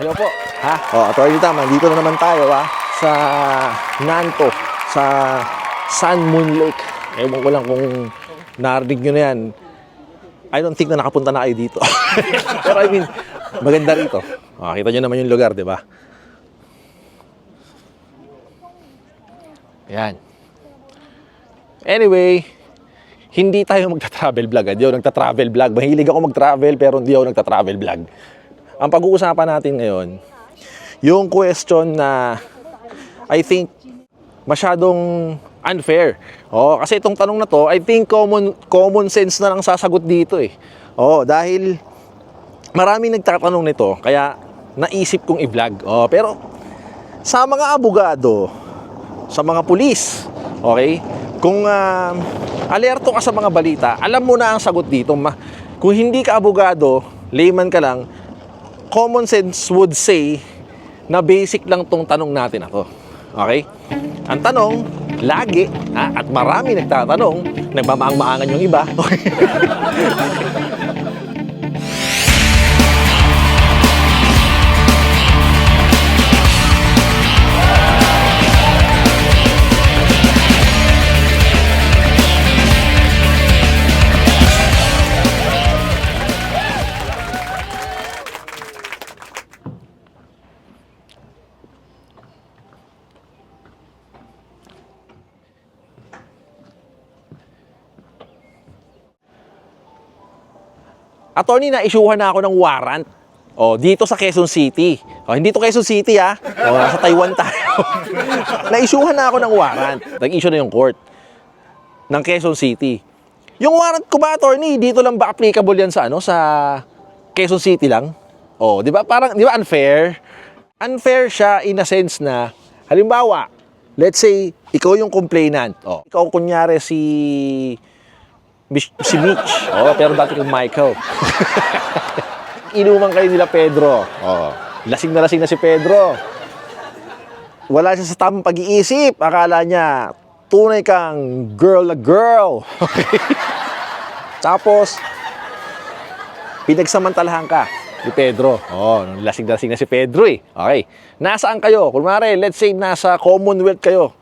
Hello po. Ha? Oh, Attorney Tam, dito na naman tayo ha sa Nanto, sa Sun Moon Lake. Ewan ko lang kung narinig nyo na yan. I don't think na nakapunta na kayo dito. Pero I mean, maganda rito. Oh, kita nyo naman yung lugar, di ba? Yan. Anyway, hindi tayo magta-travel vlog. Hindi ako nagta-travel vlog. Mahilig ako mag-travel pero hindi ako nagta-travel vlog. Ang pag-uusapan natin ngayon, yung question na I think masyadong unfair. Oh, kasi itong tanong na to, I think common common sense na lang sasagot dito eh. Oh, dahil maraming nagtatanong nito, kaya naisip kong i-vlog. Oh, pero sa mga abogado, sa mga pulis, okay? Kung ah, alerto ka sa mga balita, alam mo na ang sagot dito. Ma- kung hindi ka abogado, layman ka lang, common sense would say na basic lang tong tanong natin ako. Okay? Ang tanong, lagi, ha, at marami nagtatanong, nagmamaang-maangan yung iba. Okay? Attorney, na-issuehan na ako ng warrant. Oh, dito sa Quezon City. Oh, hindi to Quezon City ah. Oh, nasa Taiwan tayo. na-issuehan na ako ng warrant. Nag-issue na yung court ng Quezon City. Yung warrant ko ba, attorney, dito lang ba applicable yan sa ano, sa Quezon City lang? Oh, 'di ba? Parang 'di ba unfair? Unfair siya in a sense na halimbawa, let's say ikaw yung complainant. Oh, ikaw kunyari si si Mitch. Oh, pero dati kang Michael. Inuman kayo nila Pedro. Oh, lasing na lasing na si Pedro. Wala siya sa tamang pag-iisip. Akala niya, tunay kang girl na girl. Tapos, pinagsamantalahan ka ni Pedro. Oh, lasing na lasing na si Pedro eh. Okay. Nasaan kayo? Kunwari, let's say nasa Commonwealth kayo.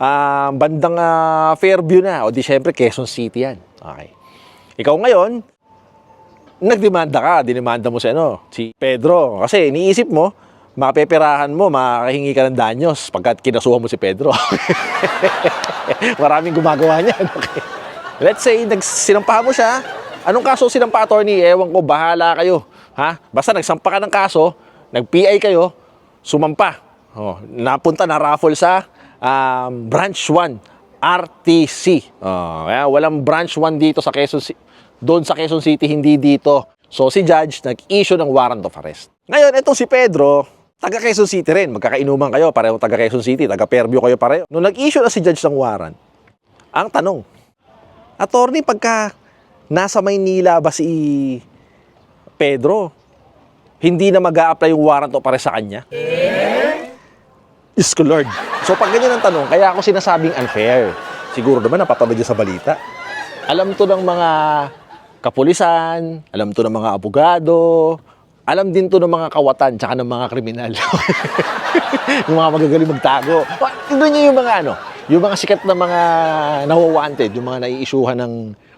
Ah, bandang ah, Fairview na. O di syempre, Quezon City yan. Okay. Ikaw ngayon, nagdemanda ka, dinimanda mo si ano, si Pedro. Kasi iniisip mo, mapeperahan mo, makahingi ka ng danyos pagkat kinasuhan mo si Pedro. Maraming gumagawa niyan. Okay. Let's say, nagsinampahan mo siya. Anong kaso sinampa, attorney? Ewan ko, bahala kayo. Ha? Basta nagsampa ka ng kaso, nag-PI kayo, sumampa. Oh, napunta na raffle sa um, branch 1, RTC. Oh, kaya walang branch 1 dito sa Quezon City. Doon sa Quezon City, hindi dito. So si judge nag-issue ng warrant of arrest. Ngayon, itong si Pedro, taga Quezon City rin. Magkakainuman kayo, pareho taga Quezon City, taga Fairview kayo pareho. Nung nag-issue na si judge ng warrant, ang tanong, attorney, pagka nasa Maynila ba si Pedro, hindi na mag apply yung warrant of arrest sa kanya? Diyos Lord. So pag ganyan ang tanong, kaya ako sinasabing unfair. Siguro naman napapanood niya sa balita. Alam to ng mga kapulisan, alam to ng mga abogado, alam din to ng mga kawatan, tsaka ng mga kriminal. yung mga magagaling magtago. Tignan niyo yung mga ano, yung mga sikat na mga nawawanted, yung mga nai-issuehan ng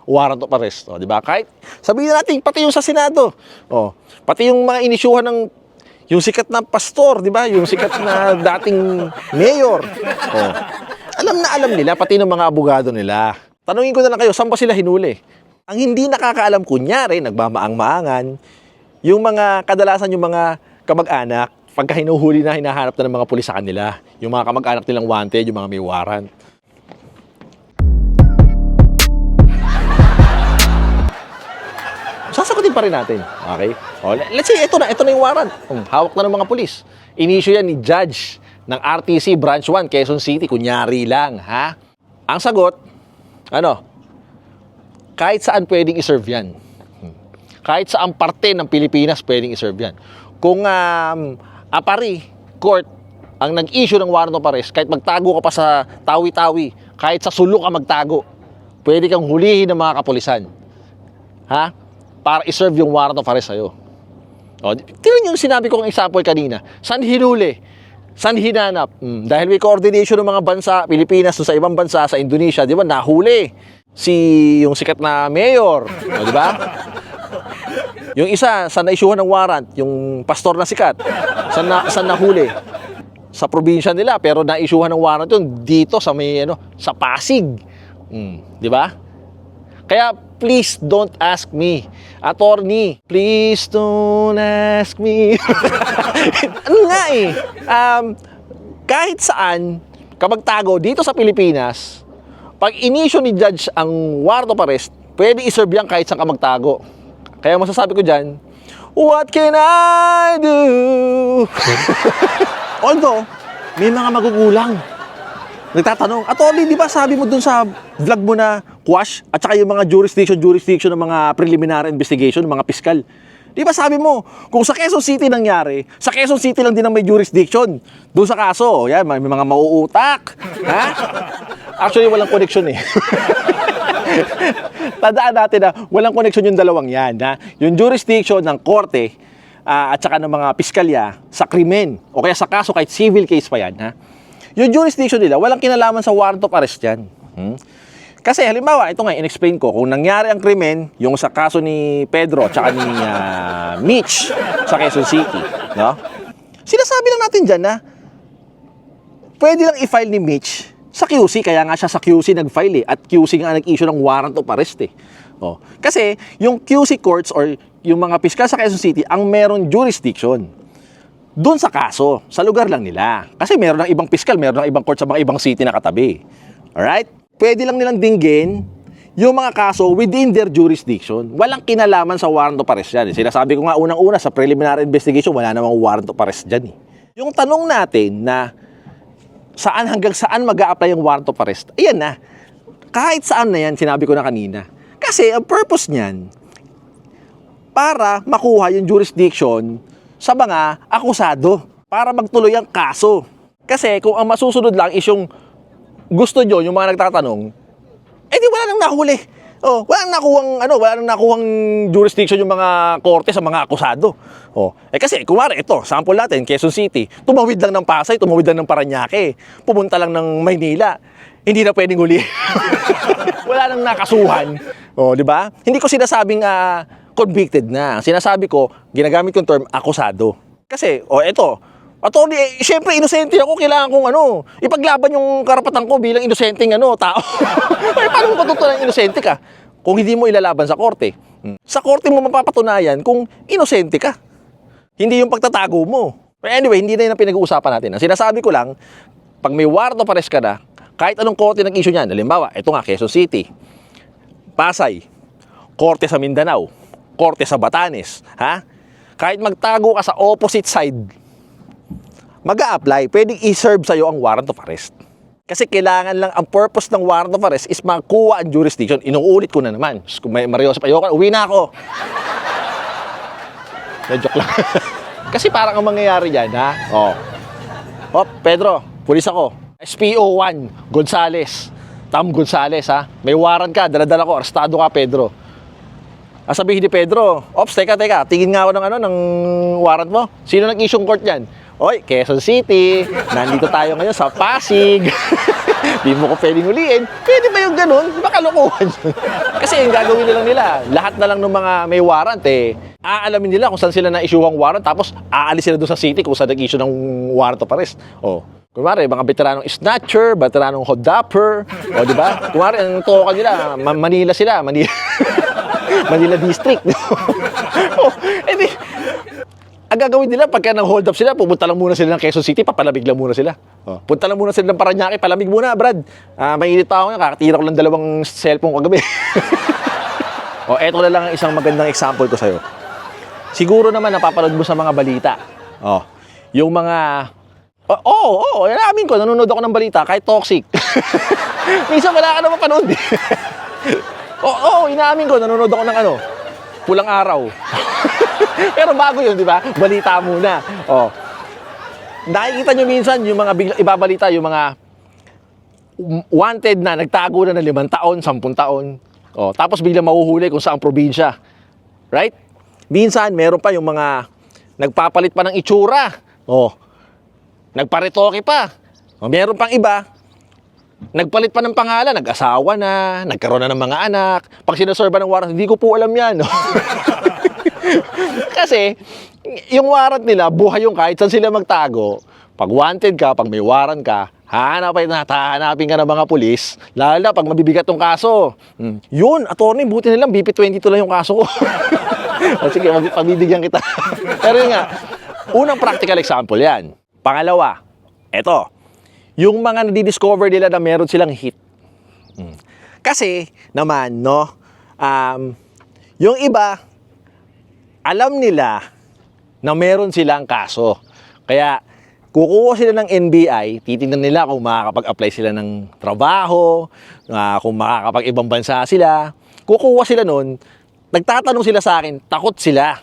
warrant of arrest, oh, di ba? Kahit sabihin natin pati yung sa Senado. Oh, pati yung mga inisyuhan ng yung sikat na pastor, di ba? Yung sikat na dating mayor. Oh. Alam na alam nila, pati ng mga abogado nila. Tanungin ko na lang kayo, saan ba sila hinuli? Ang hindi nakakaalam, kunyari, nagmamaang-maangan, yung mga, kadalasan yung mga kamag-anak, pagka hinuhuli na, hinahanap na ng mga pulis sa kanila. Yung mga kamag-anak nilang wanted, yung mga may warrant. Sasagutin pa rin natin. Okay? O, le- let's say, ito na, ito na yung warrant. Um, hawak na ng mga pulis. Inisyo yan ni Judge ng RTC Branch 1, Quezon City. Kunyari lang, ha? Ang sagot, ano? Kahit saan pwedeng iserve yan. Hmm. Kahit saan parte ng Pilipinas pwedeng iserve yan. Kung um, Apari Court ang nag-issue ng warrant of arrest, kahit magtago ka pa sa tawi-tawi, kahit sa sulok ka magtago, pwede kang hulihin ng mga kapulisan. Ha? Para iserve yung warrant of arrest sa'yo. O, tingnan yung sinabi kong example kanina. Saan hinuli? Saan hinanap? Hmm, dahil may coordination ng mga bansa, Pilipinas, sa ibang bansa, sa Indonesia, di ba, nahuli. Si, yung sikat na mayor, o, di ba? Yung isa, saan na-issuehan ng warrant? Yung pastor na sikat. Saan, na, saan nahuli? Sa probinsya nila, pero na-issuehan ng warrant yun dito sa may, ano, sa Pasig. Hmm, di ba? Kaya please don't ask me. Attorney, please don't ask me. ano nga eh. Um, kahit saan ka magtago dito sa Pilipinas, pag inisyo ni judge ang warrant of arrest, pwede iserve yan kahit saan ka magtago. Kaya masasabi ko dyan, What can I do? Although, may mga magugulang nagtatanong, Attorney, di ba sabi mo dun sa vlog mo na quash at saka yung mga jurisdiction, jurisdiction ng mga preliminary investigation, ng mga piskal. Di ba sabi mo, kung sa Quezon City nangyari, sa Quezon City lang din ang may jurisdiction. Doon sa kaso, yan, may mga mauutak. Ha? Actually, walang connection eh. Tandaan natin na walang connection yung dalawang yan. Ha? Yung jurisdiction ng korte ah, at saka ng mga piskalya sa krimen o kaya sa kaso kahit civil case pa yan. Ha? Yung jurisdiction nila, walang kinalaman sa warrant of arrest yan. Hmm? Kasi halimbawa, ito nga, in-explain ko, kung nangyari ang krimen, yung sa kaso ni Pedro at saka ni ah, Mitch sa Quezon City, no? Sinasabi lang natin dyan na pwede lang i-file ni Mitch sa QC, kaya nga siya sa QC nag-file eh, at QC nga nag-issue ng warrant of arrest eh. Oh. Kasi yung QC courts or yung mga piskal sa Quezon City ang meron jurisdiction doon sa kaso, sa lugar lang nila. Kasi meron ng ibang piskal, meron ng ibang court sa mga ibang city na katabi. Alright? Pwede lang nilang dinggin yung mga kaso within their jurisdiction. Walang kinalaman sa warrant of arrest yan. eh. Sinasabi ko nga unang-una sa preliminary investigation, wala namang warrant of arrest dyan. Eh. Yung tanong natin na saan hanggang saan mag apply yung warrant of arrest, ayan na. Kahit saan na yan, sinabi ko na kanina. Kasi ang purpose niyan, para makuha yung jurisdiction sa mga akusado para magtuloy ang kaso. Kasi kung ang masusunod lang is yung gusto nyo, yung mga nagtatanong, eh di wala nang nahuli. Oh, wala nang nakuhang ano, wala nang nakuhang jurisdiction yung mga korte sa mga akusado. Oh, eh kasi kumare ito, sample natin, Quezon City, tumawid lang ng Pasay, tumawid lang ng Paranaque, pumunta lang ng Maynila. Hindi na pwedeng huli. wala nang nakasuhan. Oh, di ba? Hindi ko sinasabing ah, convicted na. Sinasabi ko, ginagamit kong term akusado. Kasi, oh, eto, Attorney, eh, syempre, inosente ako. Kailangan kong ano, ipaglaban yung karapatan ko bilang inosenteng ano, tao. Ay, paano mo patutunan inosente ka? Kung hindi mo ilalaban sa korte. Hmm. Sa korte mo mapapatunayan kung inosente ka. Hindi yung pagtatago mo. Anyway, hindi na yun ang pinag-uusapan natin. Ang sinasabi ko lang, pag may warrant of arrest ka na, kahit anong korte nag-issue niyan, halimbawa, ito nga, Quezon City, Pasay, korte sa Mindanao, korte sa Batanes, ha? Kahit magtago ka sa opposite side, mag apply pwedeng i-serve sa'yo ang warrant of arrest. Kasi kailangan lang, ang purpose ng warrant of arrest is makuha ang jurisdiction. Inuulit ko na naman. Kung may Mario sa payokan, uwi na ako. Na joke lang. Kasi parang ang mangyayari dyan, ha? Oh. Oh, Pedro, pulis ako. SPO1, Gonzales. Tam Gonzales, ha? May warrant ka, daladala ko, arestado ka, Pedro. Ah, sabihin ni Pedro, Ops, teka, teka, tingin nga ako ng ano, ng warrant mo. Sino nag-issue court yan? Oy, Quezon City, nandito tayo ngayon sa Pasig. Di mo ko pwedeng huliin. Pwede ba yung ganun? Baka lokohan. Kasi yung gagawin nila nila, lahat na lang ng mga may warrant eh, aalamin nila kung saan sila na-issue ang warrant, tapos aalis sila doon sa city kung saan nag-issue ng warrant of arrest. Oh, Kunwari, mga veteranong snatcher, veteranong hodapper, o di ba? Kunwari, ang toka nila, Ma- Manila sila, Manila. Manila District. oh, edi, ang gagawin nila, pagka nang hold up sila, pupunta lang muna sila ng Quezon City, papalamig lang muna sila. Oh, punta lang muna sila ng Paranaque, palamig muna, Brad. Ah, mainit pa ako kakatira ko lang dalawang cellphone kagabi. oh, eto na lang ang isang magandang example ko sa'yo. Siguro naman napapanood mo sa mga balita. Oh, yung mga Oo, oh, oo, oh, inamin ko, nanonood ako ng balita, kahit toxic. Minsan wala ka na mapanood. Oo, oh, oh, inaamin ko, nanonood ako ng ano, pulang araw. Pero bago yun, di ba? Balita muna. Oh. Nakikita nyo minsan yung mga bigla, ibabalita, yung mga wanted na, nagtago na ng limang taon, sampung taon. Oh, tapos bigla mahuhuli kung saan probinsya. Right? Minsan, meron pa yung mga nagpapalit pa ng itsura. Oh, nagparetoke pa. O, meron pang iba, nagpalit pa ng pangalan, nag-asawa na, nagkaroon na ng mga anak. Pag sinaserva ng warrant, hindi ko po alam yan. Kasi, yung warrant nila, buhay yung kahit saan sila magtago. Pag wanted ka, pag may warrant ka, hahanapin na, hahanapin ka ng mga pulis, lalo na pag mabibigat yung kaso. Hmm. Yun, attorney, buti na lang, BP22 lang yung kaso ko. o sige, pabibigyan kita. Pero yun nga, unang practical example yan. Pangalawa, eto, yung mga nadidiscover nila na meron silang hit. Hmm. Kasi, naman, no, um, yung iba, alam nila na meron silang kaso. Kaya, kukuha sila ng NBI, titingnan nila kung makakapag-apply sila ng trabaho, ah, kung makakapag-ibang bansa sila. Kukuha sila nun, nagtatanong sila sa akin, takot sila.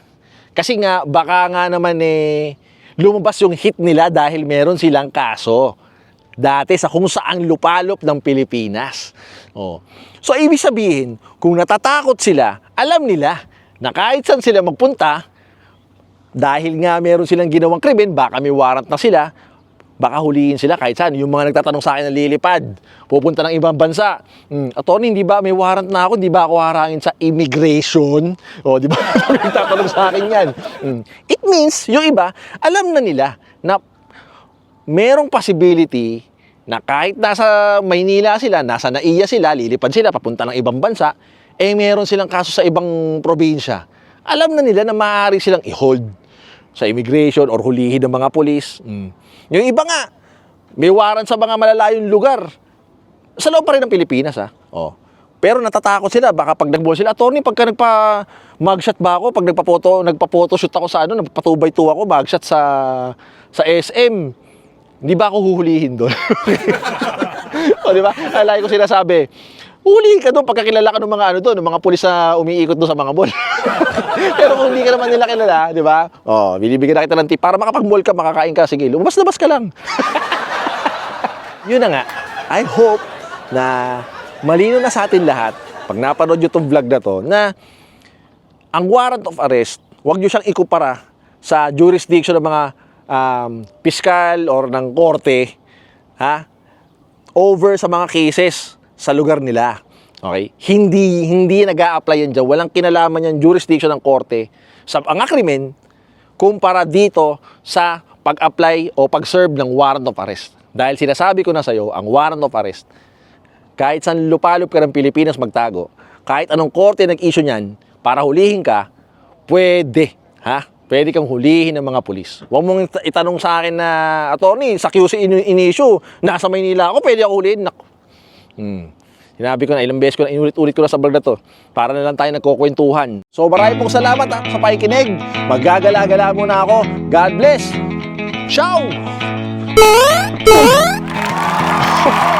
Kasi nga, baka nga naman eh, lumabas yung hit nila dahil meron silang kaso dati sa kung saang lupalop ng Pilipinas. Oh. So, ibig sabihin, kung natatakot sila, alam nila na kahit saan sila magpunta, dahil nga meron silang ginawang krimen, baka may warrant na sila, baka huliin sila kahit saan. Yung mga nagtatanong sa akin na lilipad, pupunta ng ibang bansa. Hmm, attorney, hindi ba may warrant na ako? Hindi ba ako harangin sa immigration? O, di ba? nagtatanong sa akin yan. Hmm. It means, yung iba, alam na nila na merong possibility na kahit nasa Maynila sila, nasa Naiya sila, lilipad sila, papunta ng ibang bansa, eh meron silang kaso sa ibang probinsya. Alam na nila na maaari silang i-hold sa immigration or hulihin ng mga polis. Mm. Yung iba nga, may warrant sa mga malalayong lugar. Sa loob pa rin ng Pilipinas, ha? Oh. Pero natatakot sila, baka pag nag sila, attorney, pagka nagpa mugshot ba ako, pag nagpa-photo, nagpa-photoshoot ako sa ano, nagpa-2 2 ako, mugshot sa sa SM, hindi ba ako huhulihin doon? o, di ba? Alay ko sinasabi, huli ka doon pagkakilala ka ng mga ano doon, ng mga pulis na umiikot doon sa mga mall. Pero kung hindi ka naman nila kilala, di ba? Oh, binibigyan na kita ng tip para makapag-mall ka, makakain ka, sige, lumabas-labas ka lang. Yun na nga. I hope na malino na sa atin lahat pag napanood nyo itong vlog na to na ang warrant of arrest, huwag nyo siyang ikumpara sa jurisdiction ng mga um, piskal or ng korte, ha? Over sa mga cases sa lugar nila. Okay? Hindi hindi nag-a-apply yan dyan. Walang kinalaman yan jurisdiction ng korte sa ang krimen kumpara dito sa pag-apply o pag-serve ng warrant of arrest. Dahil sinasabi ko na sa iyo, ang warrant of arrest, kahit saan lupalop ka ng Pilipinas magtago, kahit anong korte nag-issue niyan, para hulihin ka, pwede. Ha? Pwede kang hulihin ng mga pulis. Huwag mong it- itanong sa akin na, attorney, sa QC in- in-issue, nasa Maynila ako, pwede ako hulihin. Naku. Hmm. Sinabi ko na, ilang beses ko na, inulit-ulit ko na sa vlog na to. Para na lang tayo nagkukwentuhan. So maraming pong salamat ha, sa pakikinig. Maggagala-gala muna ako. God bless. Ciao!